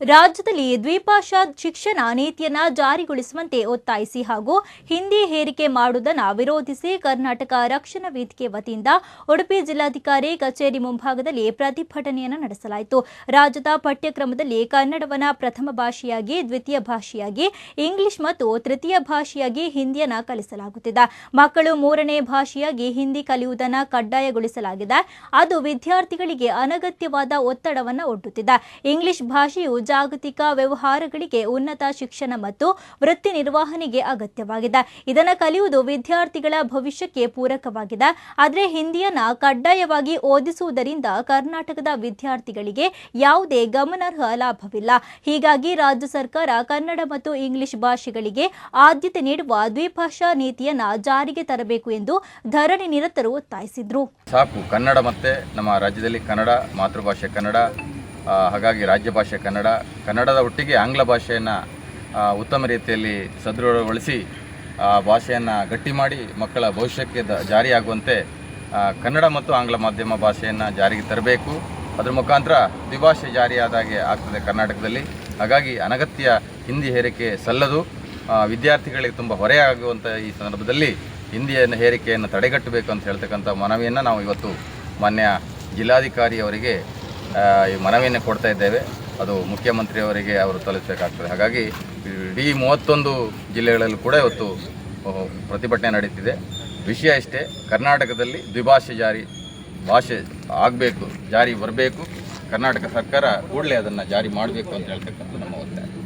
ರಾಜ್ಯದಲ್ಲಿ ದ್ವಿಭಾಷಾ ಶಿಕ್ಷಣ ನೀತಿಯನ್ನು ಜಾರಿಗೊಳಿಸುವಂತೆ ಒತ್ತಾಯಿಸಿ ಹಾಗೂ ಹಿಂದಿ ಹೇರಿಕೆ ಮಾಡುವುದನ್ನು ವಿರೋಧಿಸಿ ಕರ್ನಾಟಕ ರಕ್ಷಣಾ ವೇದಿಕೆ ವತಿಯಿಂದ ಉಡುಪಿ ಜಿಲ್ಲಾಧಿಕಾರಿ ಕಚೇರಿ ಮುಂಭಾಗದಲ್ಲಿ ಪ್ರತಿಭಟನೆಯನ್ನು ನಡೆಸಲಾಯಿತು. ರಾಜ್ಯದ ಪಠ್ಯಕ್ರಮದಲ್ಲಿ ಕನ್ನಡವನ್ನ ಪ್ರಥಮ ಭಾಷೆಯಾಗಿ, ದ್ವಿತೀಯ ಭಾಷೆಯಾಗಿ, ಇಂಗ್ಲಿಷ್ ಮತ್ತು ತೃತೀಯ ಭಾಷೆಯಾಗಿ ಹಿಂದಿಯನ್ನು ಕಲಿಸಲಾಗುತ್ತಿದೆ. ಮಕ್ಕಳು ಮೂರನೇ ಭಾಷೆಯಾಗಿ ಹಿಂದಿ ಕಲಿಯುವುದನ್ನು ಕಡ್ಡಾಯಗೊಳಿಸಲಾಗಿದೆ. ಅದು ವಿದ್ಯಾರ್ಥಿಗಳಿಗೆ ಅನಗತ್ಯವಾದ ಒತ್ತಡವನ್ನು ಒಡ್ಡುತ್ತಿದೆ. ಇಂಗ್ಲಿಷ್ ಭಾಷೆಯು ಜಾಗತಿಕ ವ್ಯವಹಾರಗಳಿಗೆ ಉನ್ನತ ಶಿಕ್ಷಣ ಮತ್ತು ವೃತ್ತಿ ನಿರ್ವಹಣೆಗೆ ಅಗತ್ಯವಾಗಿದೆ. ಇದನ್ನು ಕಲಿಯುವುದು ವಿದ್ಯಾರ್ಥಿಗಳ ಭವಿಷ್ಯಕ್ಕೆ ಪೂರಕವಾಗಿದೆ. ಆದರೆ ಹಿಂದಿಯನ್ನು ಕಡ್ಡಾಯವಾಗಿ ಓದಿಸುವುದರಿಂದ ಕರ್ನಾಟಕದ ವಿದ್ಯಾರ್ಥಿಗಳಿಗೆ ಯಾವುದೇ ಗಮನಾರ್ಹ ಲಾಭವಿಲ್ಲ. ಹೀಗಾಗಿ ರಾಜ್ಯ ಸರ್ಕಾರ ಕನ್ನಡ ಮತ್ತು ಇಂಗ್ಲಿಷ್ ಭಾಷೆಗಳಿಗೆ ಆದ್ಯತೆ ನೀಡುವ ದ್ವಿಭಾಷಾ ನೀತಿಯನ್ನು ಜಾರಿಗೆ ತರಬೇಕು ಎಂದು ಧರಣಿ ನಿರತರು ಒತ್ತಾಯಿಸಿದರು. ಸಾಕು, ಕನ್ನಡ ಮತ್ತೆ ನಮ್ಮ ರಾಜ್ಯದಲ್ಲಿ ಕನ್ನಡ, ಮಾತೃಭಾಷೆ ಕನ್ನಡ ಹಾಗಾಗಿ ರಾಜ್ಯ ಭಾಷೆ ಕನ್ನಡ ಕನ್ನಡದ ಒಟ್ಟಿಗೆ ಆಂಗ್ಲ ಭಾಷೆಯನ್ನು ಉತ್ತಮ ರೀತಿಯಲ್ಲಿ ಸದೃಢಗೊಳಿಸಿ ಆ ಭಾಷೆಯನ್ನು ಗಟ್ಟಿ ಮಾಡಿ ಮಕ್ಕಳ ಭವಿಷ್ಯಕ್ಕೆ ದ ಜಾರಿಯಾಗುವಂತೆ ಕನ್ನಡ ಮತ್ತು ಆಂಗ್ಲ ಮಾಧ್ಯಮ ಭಾಷೆಯನ್ನು ಜಾರಿಗೆ ತರಬೇಕು. ಅದರ ಮುಖಾಂತರ ದ್ವಿಭಾಷೆ ಜಾರಿಯಾದಾಗೆ ಆಗ್ತದೆ ಕರ್ನಾಟಕದಲ್ಲಿ. ಹಾಗಾಗಿ ಅನಗತ್ಯ ಹಿಂದಿ ಹೇರಿಕೆ ಸಲ್ಲದು. ವಿದ್ಯಾರ್ಥಿಗಳಿಗೆ ತುಂಬ ಹೊರೆಯಾಗುವಂಥ ಈ ಸಂದರ್ಭದಲ್ಲಿ ಹಿಂದಿಯನ್ನು ಹೇರಿಕೆಯನ್ನು ತಡೆಗಟ್ಟಬೇಕು ಅಂತ ಹೇಳ್ತಕ್ಕಂಥ ಮನವಿಯನ್ನು ನಾವು ಇವತ್ತು ಮಾನ್ಯ ಜಿಲ್ಲಾಧಿಕಾರಿ ಅವರಿಗೆ ಆ, ಈ ಮನವಿಯನ್ನು ಕೊಡ್ತಾ ಇದ್ದೇವೆ. ಅದು ಮುಖ್ಯಮಂತ್ರಿಯವರಿಗೆ ಅವರು ತಲುಪಬೇಕಾಗ್ತದೆ. ಹಾಗಾಗಿ ಇಡೀ ಮೂವತ್ತೊಂದು ಜಿಲ್ಲೆಗಳಲ್ಲೂ ಕೂಡ ಇವತ್ತು ಪ್ರತಿಭಟನೆ ನಡೀತಿದೆ. ವಿಷಯ ಇಷ್ಟೇ, ಕರ್ನಾಟಕದಲ್ಲಿ ದ್ವಿಭಾಷೆ ಜಾರಿ, ಭಾಷೆ ಆಗಬೇಕು, ಜಾರಿ ಬರಬೇಕು. ಕರ್ನಾಟಕ ಸರ್ಕಾರ ಕೂಡಲೇ ಅದನ್ನು ಜಾರಿ ಮಾಡಬೇಕು ಅಂತ ಹೇಳ್ತಕ್ಕಂಥ ನಮ್ಮ ಒತ್ತಾಯ.